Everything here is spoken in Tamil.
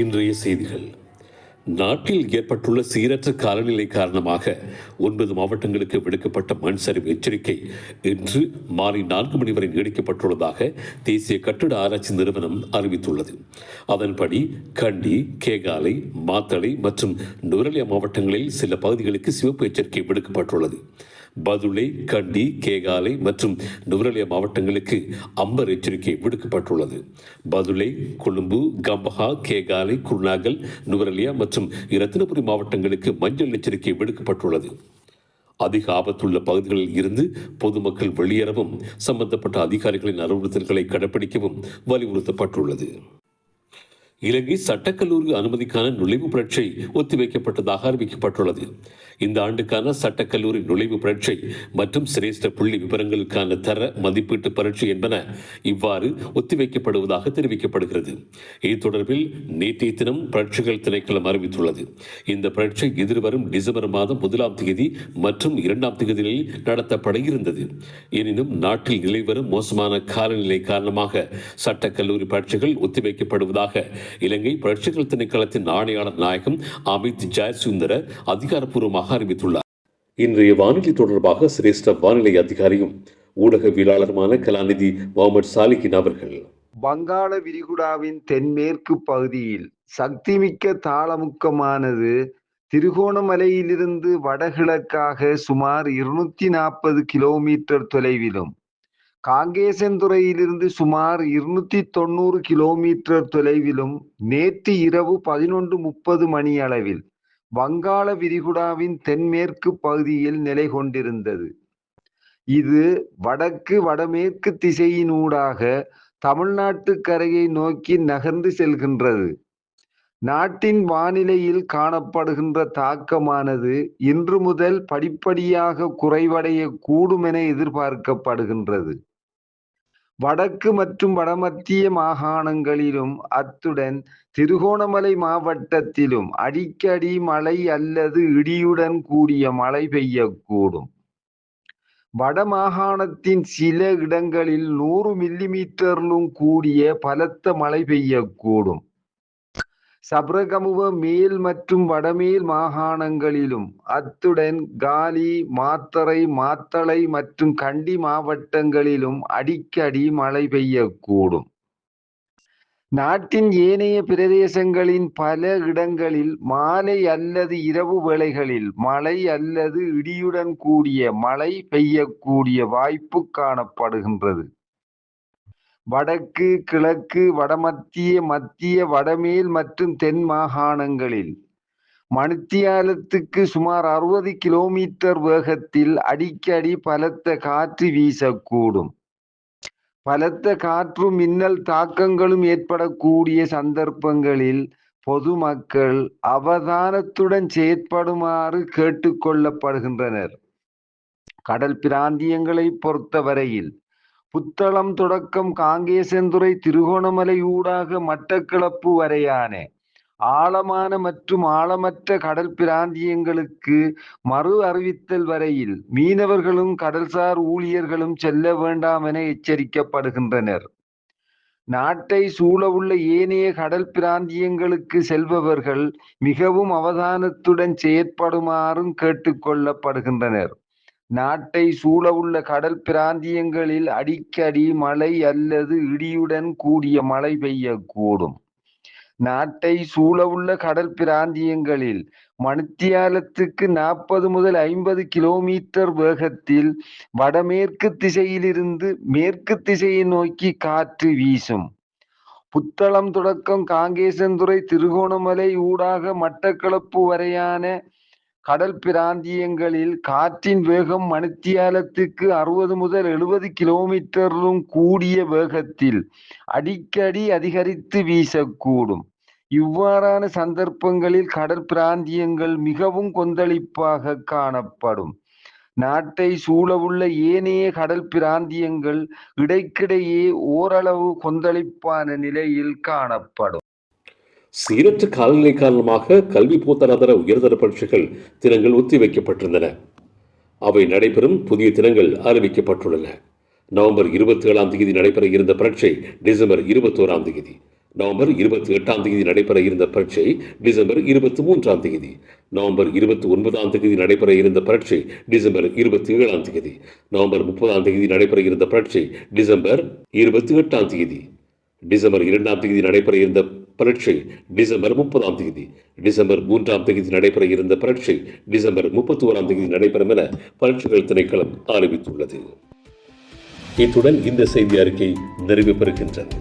இன்றைய செய்திகள். நாட்டில் ஏற்பட்டுள்ள சீரற்ற காலநிலை காரணமாக ஒன்பது மாவட்டங்களுக்கு விடுக்கப்பட்ட மண் சரிவு எச்சரிக்கை இன்று மாலை நான்கு மணி வரை நீடிக்கப்பட்டுள்ளதாக தேசிய கட்டிட ஆராய்ச்சி நிறுவனம் அறிவித்துள்ளது. அதன்படி கண்டி கேகாலை மாத்தளை மற்றும் நுரலியா மாவட்டங்களில் சில பகுதிகளுக்கு சிவப்பு எச்சரிக்கை விடுக்கப்பட்டுள்ளது. பதுளை கண்டி கேகாலை மற்றும் நுவரலியா மாவட்டங்களுக்கு அம்பர் எச்சரிக்கை விடுக்கப்பட்டுள்ளது. பதுளை கொழும்பு கம்பஹா கேகாலை குருநாகல் நுவரலியா மற்றும் இரத்தினபுரி மாவட்டங்களுக்கு மஞ்சள் எச்சரிக்கை விடுக்கப்பட்டுள்ளது. அதிக ஆபத்துள்ள பகுதிகளில் இருந்து பொதுமக்கள் வெளியேறவும் சம்பந்தப்பட்ட அதிகாரிகளின் அறிவுறுத்தல்களை கடைபிடிக்கவும் வலியுறுத்தப்பட்டுள்ளது. இலங்கை சட்டக்கல்லூரி அனுமதிக்கான நுழைவு பரீட்சை ஒத்திவைக்கப்பட்டதாக அறிவிக்கப்பட்டுள்ளது. இந்த ஆண்டுக்கான சட்டக்கல்லூரி நுழைவு பரீட்சை மற்றும் சிரேஷ்ட புள்ளி விவரங்களுக்கான தர மதிப்பீட்டு பரீட்சை என்பன இவ்வாறு ஒத்திவைக்கப்படுவதாக தெரிவிக்கப்படுகிறது. இது தொடர்பில் நேற்றைய தினம் பரீட்சைகள் திணைக்களம் அறிவித்துள்ளது. இந்த பரீட்சை எதிர்வரும் டிசம்பர் மாதம் முதலாம் தேதி மற்றும் இரண்டாம் தேதிகளில் நடத்தப்பட இருந்தது. எனினும் நாட்டில் நிலைவரும் மோசமான காலநிலை காரணமாக சட்டக்கல்லூரி பரீட்சைகள் ஒத்திவைக்கப்படுவதாக இலங்கை புரட்சிகள் திணைக்களத்தின் ஆணையாளர் நாயகம் அமித் ஜெயசுந்தர அதிகாரப்பூர்வமாக அறிவித்துள்ளார். இன்றைய வானிலை தொடர்பாக சிரேஷ்ட வானிலை அதிகாரியும் ஊடகவியலாளருமான கலாநிதி முகமது சாலிகின் அவர்கள். வங்காள விரிகுடாவின் தென்மேற்கு பகுதியில் சக்திமிக்க தாளமுக்கமானது திருகோணமலையிலிருந்து வடகிழக்காக சுமார் இருநூத்தி நாற்பது கிலோமீட்டர் தொலைவிலும் காங்கேசன்துறையிலிருந்து சுமார் இருநூத்தி தொண்ணூறு கிலோமீட்டர் தொலைவிலும் நேற்று இரவு பதினொன்று முப்பது மணி அளவில் வங்காள விரிகுடாவின் தென்மேற்கு பகுதியில் நிலை கொண்டிருந்தது. இது வடக்கு வடமேற்கு திசையினூடாக தமிழ்நாட்டு கரையை நோக்கி நகர்ந்து செல்கின்றது. நாட்டின் வானிலையில் காணப்படுகின்ற தாக்கமானது இன்று முதல் படிப்படியாக குறைவடைய கூடும் என எதிர்பார்க்கப்படுகின்றது. வடக்கு மற்றும் வடமத்திய மாகாணங்களிலும் அத்துடன் திருகோணமலை மாவட்டத்திலும் அடிக்கடி மழை அல்லது இடியுடன் கூடிய மழை பெய்யக்கூடும். வடமாகாணத்தின் சில இடங்களில் நூறு மில்லிமீட்டரிலும் கூடிய பலத்த மழை பெய்யக்கூடும். சப்ரகமுவ மேல் மற்றும் வடமேல் மாகாணங்களிலும் அத்துடன் காலி மாத்தறை மாத்தளை மற்றும் கண்டி மாவட்டங்களிலும் அடிக்கடி மழை பெய்யக்கூடும். நாட்டின் ஏனைய பிரதேசங்களின் பல இடங்களில் மாலை அல்லது இரவு வேளைகளில் மழை அல்லது இடியுடன் கூடிய மழை பெய்யக்கூடிய வாய்ப்பு காணப்படுகின்றது. வடக்கு கிழக்கு வடமத்திய மத்திய வடமேல் மற்றும் தென் மாகாணங்களில். மணித்தியாலத்துக்கு சுமார் அறுபது கிலோமீட்டர் வேகத்தில் அடிக்கடி பலத்த காற்று வீசக்கூடும். பலத்த காற்று மின்னல் தாக்கங்களும் ஏற்படக்கூடிய சந்தர்ப்பங்களில் பொதுமக்கள் அவதானத்துடன் செயற்படுமாறு கேட்டுக்கொள்ளப்படுகின்றனர் கடல் பிராந்தியங்களை பொறுத்தவரையில் புத்தளம் தொடக்கம் காங்கேசந்துறை திருகோணமலை ஊடாக மட்டக்களப்பு வரையான. ஆழமான மற்றும் ஆழமற்ற கடல் பிராந்தியங்களுக்கு மறு அறிவித்தல் வரையில் மீனவர்களும் கடல்சார் ஊழியர்களும் செல்ல வேண்டாம் என எச்சரிக்கப்படுகின்றனர். நாட்டை சூழவுள்ள ஏனைய கடல் பிராந்தியங்களுக்கு செல்பவர்கள் மிகவும் அவதானத்துடன் செயற்படுமாறும் கேட்டுக்கொள்ளப்படுகின்றனர் நாட்டை சூழவுள்ள கடல் பிராந்தியங்களில் அடிக்கடி மழை அல்லது இடியுடன் கூடிய மழை பெய்யக்கூடும். நாட்டை சூழவுள்ள கடல் பிராந்தியங்களில் மணித்தியாலத்துக்கு நாற்பது முதல் ஐம்பது கிலோமீட்டர் வேகத்தில் வடமேற்கு திசையிலிருந்து மேற்கு திசையை நோக்கி காற்று வீசும். புத்தளம் தொடக்கம் காங்கேசன்துறை திருகோணமலை ஊடாக மட்டக்களப்பு வரையான கடல் பிராந்தியங்களில் காற்றின் வேகம் மணித்தியாலத்துக்கு அறுபது முதல் எழுபது கிலோமீட்டரிலும் கூடிய வேகத்தில் அடிக்கடி அதிகரித்து வீசக்கூடும். இவ்வாறான சந்தர்ப்பங்களில் கடல் பிராந்தியங்கள் மிகவும் கொந்தளிப்பாக காணப்படும். நாட்டை சூழவுள்ள ஏனைய கடல் பிராந்தியங்கள் இடைக்கிடையே ஓரளவு கொந்தளிப்பான நிலையில் காணப்படும். சீரற்ற காலநிலை காரணமாக கல்வி போத்தராதர உயர்தர பரீட்சைகள் தினங்கள் ஒத்திவைக்கப்பட்டிருந்தன. அவை நடைபெறும் புதிய தினங்கள் அறிவிக்கப்பட்டுள்ளன. நவம்பர் இருபத்தி ஏழாம் தேதி நடைபெற இருந்த பரீட்சை டிசம்பர் இருபத்தோராம் தேதி. நவம்பர் இருபத்தி எட்டாம் தேதி நடைபெற இருந்த பரீட்சை டிசம்பர் இருபத்தி மூன்றாம் தேதி. நவம்பர் இருபத்தி ஒன்பதாம் தேதி நடைபெற இருந்த பரீட்சை டிசம்பர் இருபத்தி ஏழாம் தேதி. நவம்பர் முப்பதாம் தேதி நடைபெற இருந்த பரீட்சை டிசம்பர் இருபத்தி எட்டாம் தேதி. டிசம்பர் இரண்டாம் தேதி நடைபெற இருந்த பரீட்சை டிசம்பர் முப்பதாம் தேதி. டிசம்பர் மூன்றாம் தேதி நடைபெற இருந்த பரீட்சை டிசம்பர் முப்பத்தி ஓராம் தேதி நடைபெறும் என பரீட்சைகள் திணைக்களம் அறிவித்துள்ளது. இத்துடன் இந்த செய்தி அறிக்கை நிறைவு பெறுகின்றது.